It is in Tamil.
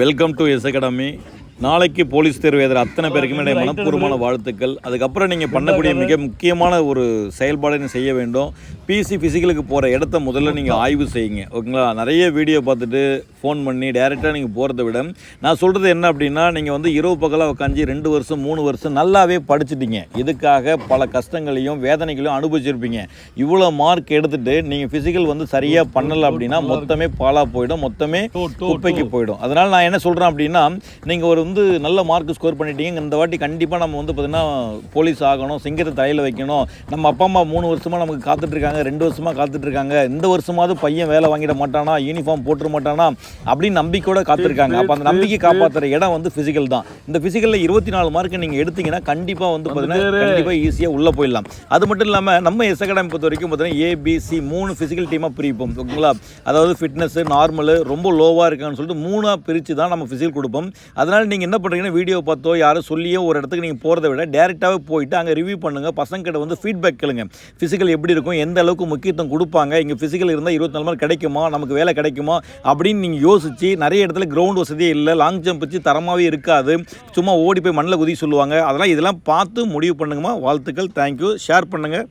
வெல்கம் டு எஸ் அகாடமி நாளைக்கு போலீஸ் தேர்வு எழுதுகிற அத்தனை பேருக்குமே என்னுடைய மனப்பூர்வமான வாழ்த்துக்கள். அதுக்கப்புறம் நீங்கள் பண்ணக்கூடிய மிக முக்கியமான ஒரு செயல்பாடை செய்ய வேண்டும். பிசி ஃபிசிக்கலுக்கு போகிற இடத்த முதல்ல நீங்கள் ஆய்வு செய்யுங்க ஓகேங்களா? நிறைய வீடியோ பார்த்துட்டு ஃபோன் பண்ணி டேரெக்டாக நீங்கள் போகிறத விட நான் சொல்கிறது என்ன அப்படின்னா நீங்கள் வந்து இரவு பகலாக உட்காந்து ரெண்டு வருஷம் மூணு வருஷம் நல்லாவே படிச்சிட்டீங்க. இதுக்காக பல கஷ்டங்களையும் வேதனைகளையும் அனுபவிச்சிருப்பீங்க. இவ்வளோ மார்க் எடுத்துட்டு நீங்கள் ஃபிசிக்கல் வந்து சரியாக பண்ணலை அப்படின்னா மொத்தமே பாலாக போயிடும். மொத்தமே குப்பைக்கு போயிடும். அதனால் நான் என்ன சொல்கிறேன் அப்படின்னா நீங்கள் ஒரு வந்து நல்ல மார்க் ஸ்கோர் பண்ணிட்டீங்க இந்த வாட்டி கண்டிப்பாக நம்ம வந்து பார்த்தீங்கன்னா போலீஸ் ஆகணும் சிங்கத்தை தலையில் வைக்கணும். நம்ம அப்பா அம்மா மூணு வருஷமாக நமக்கு காத்துட்டு இருக்காங்க ரெண்டு வருஷமாக காத்துட்டு இருக்காங்க. இந்த வருஷமாவது பையன் வேலை வாங்கிட மாட்டானா யூனிஃபார்ம் போட்டுற மாட்டானா அப்படின்னு நம்பிக்கையோட காத்திருக்காங்க. அப்போ அந்த நம்பிக்கை காப்பாற்றுற இடம் வந்து ஃபிசிக்கல் தான். இந்த ஃபிசிக்கலில் இருபத்தி நாலு மார்க் நீங்கள் எடுத்தீங்கன்னா கண்டிப்பாக வந்து பார்த்தீங்கன்னா கண்டிப்பாக ஈஸியாக உள்ளே போயிடலாம். அது மட்டும் இல்லாமல் நம்ம எஸ் அகாடமி பொறுத்த வரைக்கும் பார்த்தீங்கன்னா ஏபிசி மூணு ஃபிசிக்கல் டீமாக பிரிப்போம் ஓகேங்களா? அதாவது ஃபிட்னஸ் நார்மலு ரொம்ப லோவாக இருக்கான்னு சொல்லிட்டு மூணாக பிரித்து தான் நம்ம ஃபிசிக்கல் கொடுப்போம். அதனால் நீங்கள் என்ன பண்ணுறீங்கன்னா வீடியோ பார்த்தோ யாரும் சொல்லியோ ஒரு இடத்துக்கு நீங்கள் போகிறத விட டேரெக்டாகவே போயிட்டு அங்கே ரிவ்யூ பண்ணுங்கள் பசங்கிட்ட வந்து ஃபீட்பேக் கேளுங்க. ஃபிசிக்கல் எப்படி இருக்கும் எந்த அளவுக்கு முக்கியத்துவம் கொடுப்பாங்க. இங்கே ஃபிசிக்கல் இருந்தால் இருபத்தி நாலு மணி கிடைக்குமா? நமக்கு வேலை கிடைக்குமா? அப்படின்னு நீங்கள் யோசிச்சு நிறைய இடத்துல கிரவுண்ட் வசதியே இல்லை. லாங் ஜம்ப் வச்சு தரமாகவே இருக்காது. சும்மா ஓடி போய் மண்ணில் குதி சொல்லுவாங்க. அதெல்லாம் இதெல்லாம் பார்த்து முடிவு பண்ணுங்கம்மா. வாழ்த்துக்கள். தேங்க்யூ ஷேர் பண்ணுங்கள்